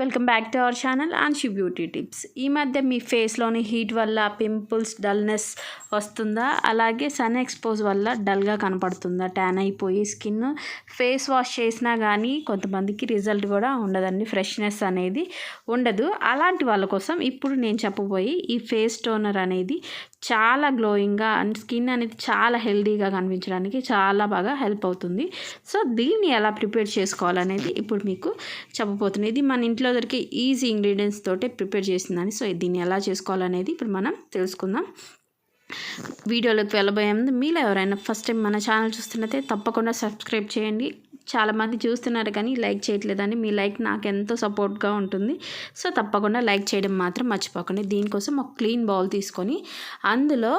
Welcome back to our channel Anshi beauty tips. ఈ మధ్య మీ ఫేస్లోని హీట్ వల్ల పింపుల్స్ డల్నెస్ వస్తుందా? అలాగే సన్ ఎక్స్పోజ్ వల్ల డల్గా కనపడుతుందా? ట్యాన్ అయిపోయి స్కిన్ ఫేస్ వాష్ చేసినా కానీ కొంతమందికి రిజల్ట్ కూడా ఉండదండి. ఫ్రెష్నెస్ అనేది ఉండదు. అలాంటి వాళ్ళ కోసం ఇప్పుడు నేను చెప్పబోయి ఈ ఫేస్ టోనర్ అనేది చాలా గ్లోయింగ్గా అండ్ స్కిన్ అనేది చాలా హెల్దీగా కనిపించడానికి చాలా బాగా హెల్ప్ అవుతుంది. సో దీన్ని ఎలా ప్రిపేర్ చేసుకోవాలనేది ఇప్పుడు మీకు చెప్పబోతున్నాయి ఇది మన ఇంట్లో దొరికే ఈజీ ఇంగ్రీడియంట్స్ తోటే ప్రిపేర్ చేసిందని. సో దీన్ని ఎలా చేసుకోవాలనేది ఇప్పుడు మనం తెలుసుకుందాం. వీడియోలోకి వెళ్ళబోయే ముందు మీలో ఎవరైనా ఫస్ట్ టైం మన ఛానల్ చూస్తున్నట్టే తప్పకుండా సబ్స్క్రైబ్ చేయండి. చాలామంది చూస్తున్నారు కానీ లైక్ చేయట్లేదని మీ లైక్ నాకు ఎంతో సపోర్ట్గా ఉంటుంది. సో తప్పకుండా లైక్ చేయడం మాత్రం మర్చిపోకండి. దీనికోసం ఒక క్లీన్ బౌల్ తీసుకొని అందులో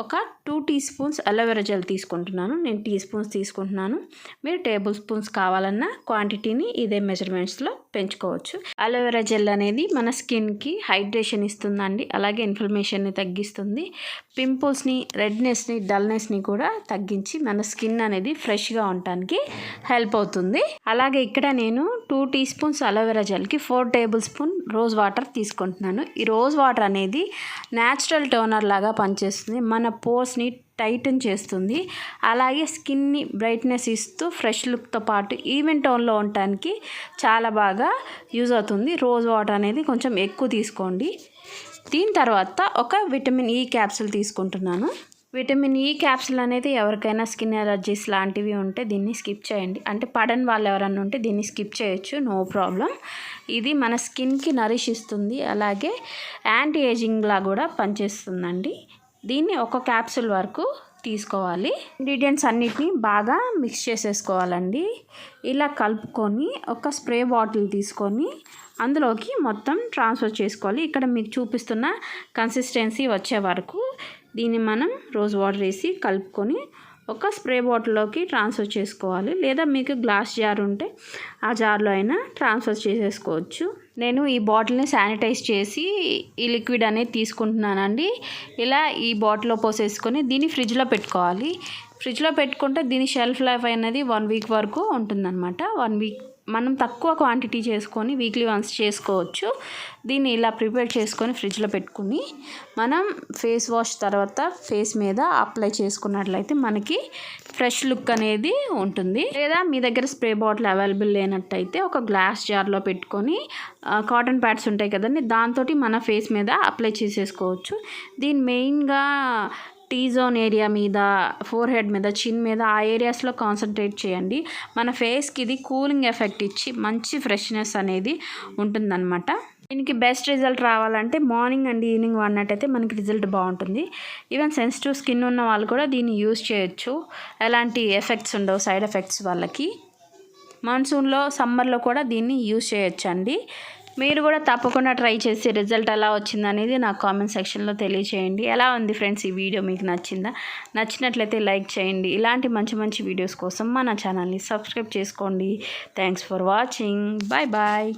ఒక two teaspoons aloe vera gel తీసుకుంటున్నాను. నేను టీ స్పూన్స్ తీసుకుంటున్నాను. మీరు టేబుల్ స్పూన్స్ కావాలన్న క్వాంటిటీని ఇదే మెజర్మెంట్స్లో పెంచుకోవచ్చు. అలోవెరా జెల్ అనేది మన స్కిన్కి హైడ్రేషన్ ఇస్తుందండి. అలాగే ఇన్ఫ్లమేషన్ని తగ్గిస్తుంది. పింపుల్స్ని రెడ్నెస్ని డల్నెస్ని కూడా తగ్గించి మన స్కిన్ అనేది ఫ్రెష్గా ఉండటానికి హెల్ప్ అవుతుంది. అలాగే ఇక్కడ నేను టూ టీ స్పూన్స్ అలోవెరా జెల్కి four tablespoon rose water తీసుకుంటున్నాను. ఈ రోజ్ వాటర్ అనేది న్యాచురల్ టోనర్ లాగా పనిచేస్తుంది. మన పోర్స్ని టైటన్ చేస్తుంది. అలాగే స్కిన్ని బ్రైట్నెస్ ఇస్తూ ఫ్రెష్ లుక్తో పాటు ఈవెన్ టోన్లో ఉండటానికి చాలా బాగా యూజ్ అవుతుంది. రోజ్ వాటర్ అనేది కొంచెం ఎక్కువ తీసుకోండి. దీని తర్వాత ఒక విటమిన్ ఈ క్యాప్సూల్ తీసుకుంటున్నాను. విటమిన్ ఈ క్యాప్సూల్ అనేది ఎవరికైనా స్కిన్ ఎలర్జీస్ లాంటివి ఉంటే దీన్ని స్కిప్ చేయండి. అంటే పడని వాళ్ళు ఎవరన్నా ఉంటే దీన్ని స్కిప్ చేయొచ్చు నో ప్రాబ్లం. ఇది మన స్కిన్కి నరిష్ ఇస్తుంది. అలాగే యాంటీ ఏజింగ్లా కూడా పనిచేస్తుందండి. దీన్ని ఒక క్యాప్సూల్ వరకు తీసుకోవాలి. ఇంగ్రీడియంట్స్ అన్నిటిని బాగా మిక్స్ చేసేసుకోవాలండి. ఇలా కలుపుకొని ఒక స్ప్రే బాటిల్ తీసుకొని అందులోకి మొత్తం ట్రాన్స్ఫర్ చేసుకోవాలి. ఇక్కడ మీకు చూపిస్తున్న కన్సిస్టెన్సీ వచ్చే వరకు దీన్ని మనం రోజ్ వాటర్ వేసి కలుపుకొని ఒక స్ప్రే బాటిల్లోకి ట్రాన్స్ఫర్ చేసుకోవాలి. లేదా మీకు గ్లాస్ జార్ ఉంటే ఆ జార్లో అయినా ట్రాన్స్ఫర్ చేసేసుకోవచ్చు. నేను ఈ బాటిల్ని శానిటైజ్ చేసి ఈ లిక్విడ్ అనేది తీసుకుంటున్నానండి. ఇలా ఈ బాటిల్లో పోసేసుకొని దీన్ని ఫ్రిడ్జ్లో పెట్టుకోవాలి. ఫ్రిడ్జ్లో పెట్టుకుంటే దీని షెల్ఫ్ లైఫ్ అనేది వన్ వీక్ వరకు ఉంటుందన్నమాట. వన్ వీక్ మనం తక్కువ క్వాంటిటీ చేసుకొని వీక్లీ వన్స్ చేసుకోవచ్చు. దీన్ని ఇలా ప్రిపేర్ చేసుకొని ఫ్రిడ్జ్లో పెట్టుకుని మనం ఫేస్ వాష్ తర్వాత ఫేస్ మీద అప్లై చేసుకున్నట్లయితే మనకి ఫ్రెష్ లుక్ అనేది ఉంటుంది. లేదా మీ దగ్గర స్ప్రే బాటిల్ అవైలబుల్ లేనట్టయితే ఒక గ్లాస్ జార్లో పెట్టుకొని కాటన్ ప్యాడ్స్ ఉంటాయి కదండి దాంతో మన ఫేస్ మీద అప్లై చేసేసుకోవచ్చు. దీని మెయిన్గా టీ జోన్ ఏరియా మీద ఫోర్ హెడ్ మీద చిన్ మీద ఆ ఏరియాస్లో కాన్సన్ట్రేట్ చేయండి. మన ఫేస్కి ఇది కూలింగ్ ఎఫెక్ట్ ఇచ్చి మంచి ఫ్రెష్నెస్ అనేది ఉంటుందన్నమాట. దీనికి బెస్ట్ రిజల్ట్ రావాలంటే మార్నింగ్ అండ్ ఈవినింగ్ వాడినట్టయితే మనకి రిజల్ట్ బాగుంటుంది. ఈవెన్ సెన్సిటివ్ స్కిన్ ఉన్న వాళ్ళు కూడా దీన్ని యూజ్ చేయొచ్చు. ఎలాంటి ఎఫెక్ట్స్ ఉండవు సైడ్ ఎఫెక్ట్స్ వాళ్ళకి. మాన్సూన్లో సమ్మర్లో కూడా దీన్ని యూజ్ చేయొచ్చండి. మీరు కూడా తప్పకుండా ట్రై చేసి రిజల్ట్ ఎలా వచ్చింది అనేది నాకు కామెంట్ సెక్షన్లో తెలియచేయండి. ఎలా ఉంది ఫ్రెండ్స్ ఈ వీడియో మీకు నచ్చిందా? నచ్చినట్లయితే లైక్ చేయండి. ఇలాంటి మంచి మంచి వీడియోస్ కోసం మన ఛానల్ని సబ్స్క్రైబ్ చేసుకోండి. Thanks for watching. Bye bye.